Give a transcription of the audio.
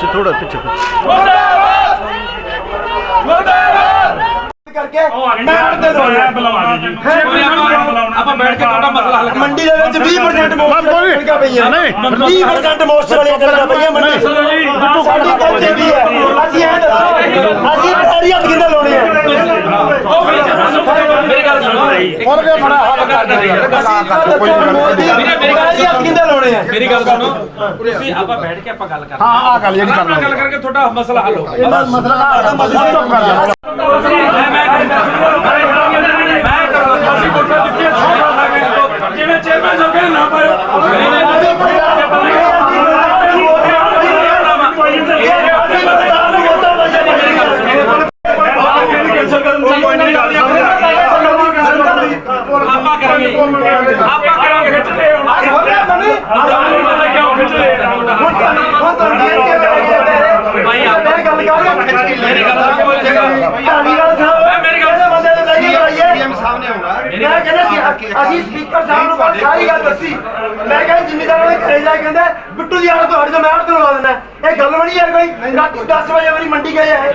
ਪਿੱਛੇ ਥੋੜਾ ਪਿੱਛੇ ਕਰਕੇ ਮੈਂ ਤੇ ਦੋਣਾ ਆਪਾਂ ਬੈਠ ਕੇ ਤੁਹਾਡਾ ਮਸਲਾ ਹੱਲ ਮੰਡੀ ਦੇ ਵਿੱਚ 20% ਮੋਸਟਰ ਕੋਈ- ਕਣਕਾਂ ਪਈਆਂ ਨਹੀਂ। 20% ਮੋਸਟਰ ਵਾਲੀਆਂ ਕਣਕਾਂ ਪਈਆਂ ਮੰਡੀ ਸਾਡੀ ਕੱਚੇ ਵੀ ਹੈ ਅਸੀਂ ਇਹ ਦੱਸੋ। ਅਸੀਂ ਪੈਰੀ ਹੱਥ ਕਿੰਨੇ ਲਾਉਣੇ ਆ ਮੇਰੀ ਗੱਲ ਸੁਣੋ। ਹੋਰ ਕੇ ਬੜਾ ਹੱਲ ਕਰ ਦੇ ਅਸੀਂ ਤਾਂ ਦੱਸੋ ਮੇਰੀ ਗੱਲ ਸੁਣੋ ਤੁਸੀਂ ਆਪਾਂ ਬੈਠ ਕੇ ਆਪਾਂ ਗੱਲ ਕਰਦੇ ਹਾਂ ਆ ਗੱਲ ਜਿਹੜੀ ਗੱਲ ਕਰਕੇ ਤੁਹਾਡਾ ਮਸਲਾ ਹੱਲ ਇਹਦਾ ਚੁੱਪ ਕਰ ਜਾ ਜਿਵੇਂ ਚੇਅਰਮੈਨ ਨਾ ਆਪਾਂ ਕਰਾਂਗੇ ਅਸੀਂ ਸਪੀਕਰ ਸਾਹਿਬ ਨੂੰ ਕੱਲ ਸਾਰੀ ਗੱਲ ਦੱਸੀ ਮੈਂ ਕਹਿੰਦਾ ਜ਼ਿਮੀਦਾਰਾਂ ਦੇ ਘਰੇ ਜਾ ਕੇ ਕਹਿੰਦਾ ਬਿੱਟੂ ਦੀ ਆੜ ਤੋਂ ਹਟ ਜਾ ਮੈਂ ਆੜ ਤੋਂ ਲਵਾ ਦਿੰਦਾ ਇਹ ਗੱਲ ਬਣੀ ਯਾਰ ਕੋਈ? ਰਾਤੀ 10 ਵਜੇ ਵਾਰੀ ਮੰਡੀ ਗਏ ਆ ਇਹ।